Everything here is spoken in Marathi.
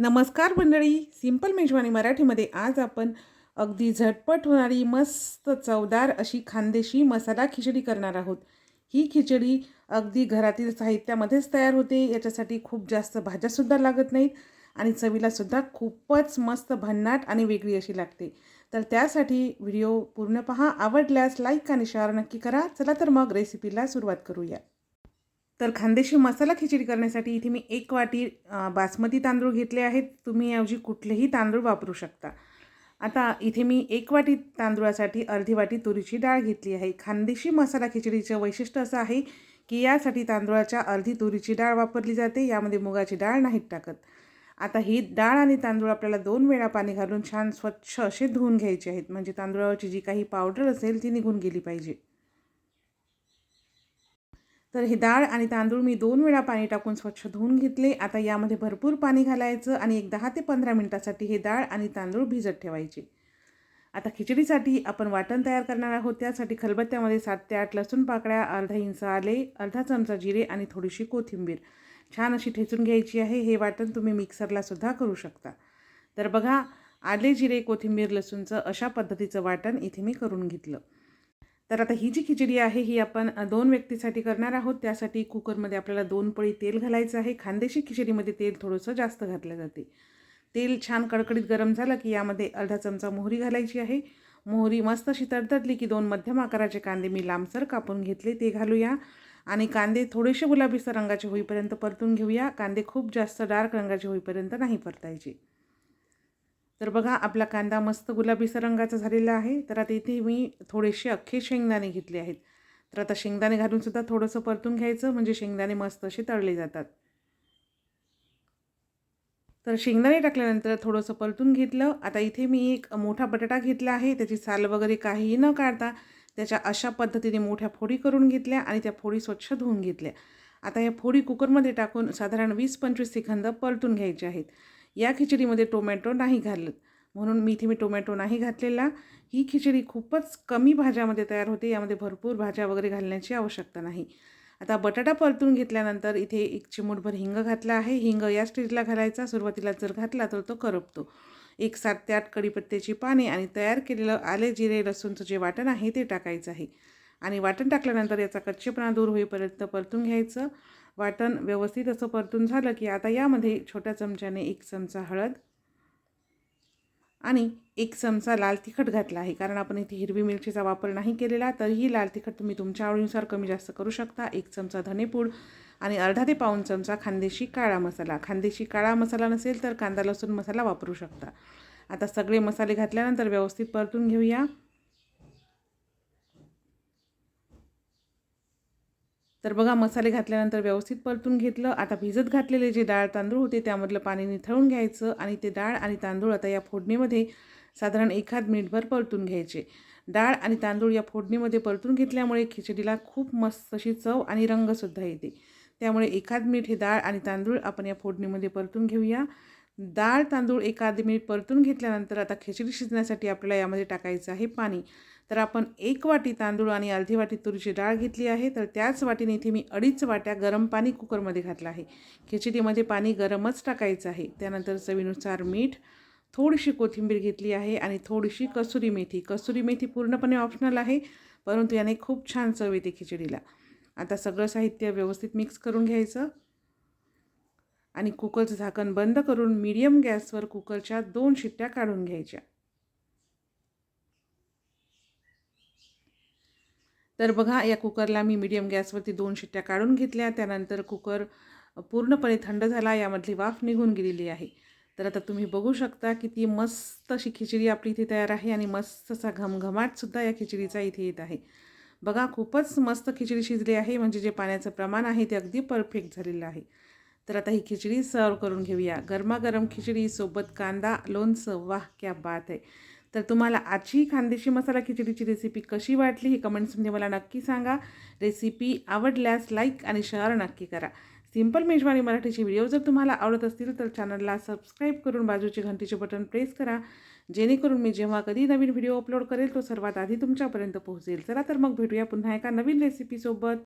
नमस्कार मंडळी सिंपल मेजवानी मराठीमध्ये आज आपण अगदी झटपट होणारी मस्त चवदार अशी खानदेशी मसाला खिचडी करणार आहोत. ही खिचडी अगदी घरातील साहित्यामध्येच तयार होते याच्यासाठी खूप जास्त भाज्यासुद्धा लागत नाहीत आणि चवीलासुद्धा खूपच मस्त भन्नाट आणि वेगळी अशी लागते. तर त्यासाठी व्हिडिओ पूर्ण पहा आवडल्यास लाईक आणि शेअर नक्की करा. चला तर मग रेसिपीला सुरुवात करूया. तर खानदेशी मसाला खिचडी करण्यासाठी इथे मी एक वाटी बासमती तांदूळ घेतले आहेत. तुम्ही ऐवजी कुठलेही तांदूळ वापरू शकता. आता इथे मी एक वाटी तांदूळासाठी अर्धी वाटी तुरीची डाळ घेतली आहे. खानदेशी मसाला खिचडीचं वैशिष्ट्य असं आहे की यासाठी तांदूळाच्या अर्धी तुरीची डाळ वापरली जाते. यामध्ये मुगाची डाळ नाहीत टाकत. आता ही डाळ आणि तांदूळ आपल्याला दोन वेळा पाणी घालून छान स्वच्छ असे धुवून घ्यायचे आहेत. म्हणजे तांदूळावरची जी काही पावडर असेल ती निघून गेली पाहिजे. तर हे डाळ आणि तांदूळ मी दोन वेळा पाणी टाकून स्वच्छ धुवून घेतले. आता यामध्ये भरपूर पाणी घालायचं आणि एक दहा ते पंधरा मिनटासाठी हे डाळ आणि तांदूळ भिजत ठेवायचे. आता खिचडीसाठी आपण वाटण तयार करणार आहोत. त्यासाठी खलबत्त्यामध्ये सात ते आठ लसूण पाकळ्या अर्धा इंच आले अर्धा चमचा जिरे आणि थोडीशी कोथिंबीर. छान अशी ठेचून घ्यायची आहे. हे वाटण तुम्ही मिक्सरला सुद्धा करू शकता. तर बघा आले जिरे कोथिंबीर लसूणचं अशा पद्धतीचं वाटण इथे मी करून घेतलं. तर आता ही जी खिचडी आहे ही आपण दोन व्यक्तीसाठी करणार आहोत. त्यासाठी कुकरमध्ये आपल्याला दोन पळी तेल घालायचं आहे. खानदेशी खिचडीमध्ये तेल थोडंसं जास्त घातलं जाते. तेल छान कडकडीत गरम झालं की यामध्ये अर्धा चमचा मोहरी घालायची आहे. मोहरी मस्त अशी तडतडली की दोन मध्यम आकाराचे कांदे मी लांबसर कापून घेतले ते घालूया. आणि कांदे थोडेसे गुलाबीसर रंगाचे होईपर्यंत परतून घेऊया. कांदे खूप जास्त डार्क रंगाचे होईपर्यंत नाही परतायचे. तर बघा आपला कांदा मस्त गुलाबीसा रंगाचा झालेला आहे. तर आता इथे मी थोडेसे अख्खे शेंगदाणे घेतले आहेत. तर आता शेंगदाणे घालूनसुद्धा थोडंसं परतून घ्यायचं म्हणजे शेंगदाणे मस्त असे तळले जातात. तर शेंगदाणे टाकल्यानंतर थोडंसं परतून घेतलं. आता इथे मी एक मोठा बटाटा घेतला आहे. त्याची साल वगैरे काहीही न काढता त्याच्या अशा पद्धतीने मोठ्या फोडी करून घेतल्या आणि त्या फोडी स्वच्छ धुवून घेतल्या. आता या फोडी कुकरमध्ये टाकून साधारण वीस पंचवीस सेकंद परतून घ्यायचे आहेत. या खिचडीमध्ये टोमॅटो नाही घालत. म्हणून मी इथे मी टोमॅटो नाही घातलेला. ही खिचडी खूपच कमी भाज्यामध्ये तयार होते. यामध्ये भरपूर भाज्या वगैरे घालण्याची आवश्यकता नाही. आता बटाटा परतून घेतल्यानंतर इथे एक चिमूटभर हिंग घातला आहे. हिंग या स्टेजला घालायचा. सुरुवातीला जर घातला तर तो करपतो. एक सात ते आठ कढीपत्त्याची पाने आणि तयार केलेलं आले जिरे लसूणचं जे वाटण आहे ते टाकायचं आहे. आणि वाटण टाकल्यानंतर याचा कच्चेपणा दूर होईपर्यंत परतून घ्यायचं. वाटण व्यवस्थित असं परतून झालं की आता यामध्ये छोट्या चमच्याने एक चमचा हळद आणि एक चमचा लाल तिखट घातला आहे. कारण आपण इथे हिरवी मिरचीचा वापर नाही केलेला तरीही लाल तिखट तुम्ही तुमच्या आवडीनुसार कमी जास्त करू शकता. एक चमचा धनेपूड आणि अर्धा ते पाऊण चमचा खानदेशी काळा मसाला. खानदेशी काळा मसाला नसेल तर कांदा लसूण मसाला वापरू शकता. आता सगळे मसाले घातल्यानंतर व्यवस्थित परतून घेऊया. तर बघा मसाले घातल्यानंतर व्यवस्थित परतून घेतलं. आता भिजत घातलेले जे डाळ तांदूळ होते त्यामधलं पाणी निथळून घ्यायचं आणि ते डाळ आणि तांदूळ आता या फोडणीमध्ये साधारण एखाद मिनिटभर परतून घ्यायचे. डाळ आणि तांदूळ या फोडणीमध्ये परतून घेतल्यामुळे खिचडीला खूप मस्त अशी चव आणि रंगसुद्धा येते. त्यामुळे एखाद मिनिट हे डाळ आणि तांदूळ आपण या फोडणीमध्ये परतून घेऊया. डाळ तांदूळ एखादी मिनिट परतून घेतल्यानंतर आता खिचडी शिजण्यासाठी आपल्याला यामध्ये टाकायचं आहे पाणी. तर आपण एक वाटी तांदूळ आणि अर्धी वाटी तुरीची डाळ घेतली आहे. तर त्याच वाटीने इथे मी अडीच वाट्या गरम पाणी कुकरमध्ये घातलं आहे. खिचडीमध्ये पाणी गरमच टाकायचं आहे. त्यानंतर चवीनुसार मीठ थोडीशी कोथिंबीर घेतली आहे आणि थोडीशी कसुरी मेथी. कसुरी मेथी पूर्णपणे ऑप्शनल आहे परंतु याने खूप छान चव येते खिचडीला. आता सगळं साहित्य व्यवस्थित मिक्स करून घ्यायचं. आणि कुकरचं झाकण बंद करून मीडियम गॅसवर कुकरच्या दोन शिट्ट्या काढून घ्यायच्या. तर बघा या कुकरला मी मीडियम गॅसवरती दोन शिट्ट्या काढून घेतल्या. त्यानंतर कुकर पूर्णपणे थंड झाला यामधली वाफ निघून गेलेली आहे. तर आता तुम्ही बघू शकता की ती मस्त अशी खिचडी आपली इथे तयार आहे आणि मस्त असा घमघमाटसुद्धा या खिचडीचा इथे येत आहे. बघा खूपच मस्त खिचडी शिजली आहे. म्हणजे जे पाण्याचं प्रमाण आहे ते अगदी परफेक्ट झालेलं आहे. तर आता ही खिचडी सर्व करून घेऊया. गरमागरम खिचडीसोबत कांदा लोणचं वाह क्या बात आहे तर तुम्हाला आजची खानदेशी मसाला खिचडीची रेसिपी कशी वाटली ही कमेंट्समध्ये मला नक्की सांगा. रेसिपी आवडल्यास लाईक आणि शेअर नक्की करा. सिंपल मेजवानी मराठीचे व्हिडिओ जर तुम्हाला आवडत असतील तर चॅनलला सबस्क्राईब करून बाजूचे घंटीचे बटन प्रेस करा. जेणेकरून मी जेव्हा कधी नवीन व्हिडिओ अपलोड करेल तो सर्वात आधी तुमच्यापर्यंत पोहोचेल. चला तर मग भेटूया पुन्हा एका नवीन रेसिपीसोबत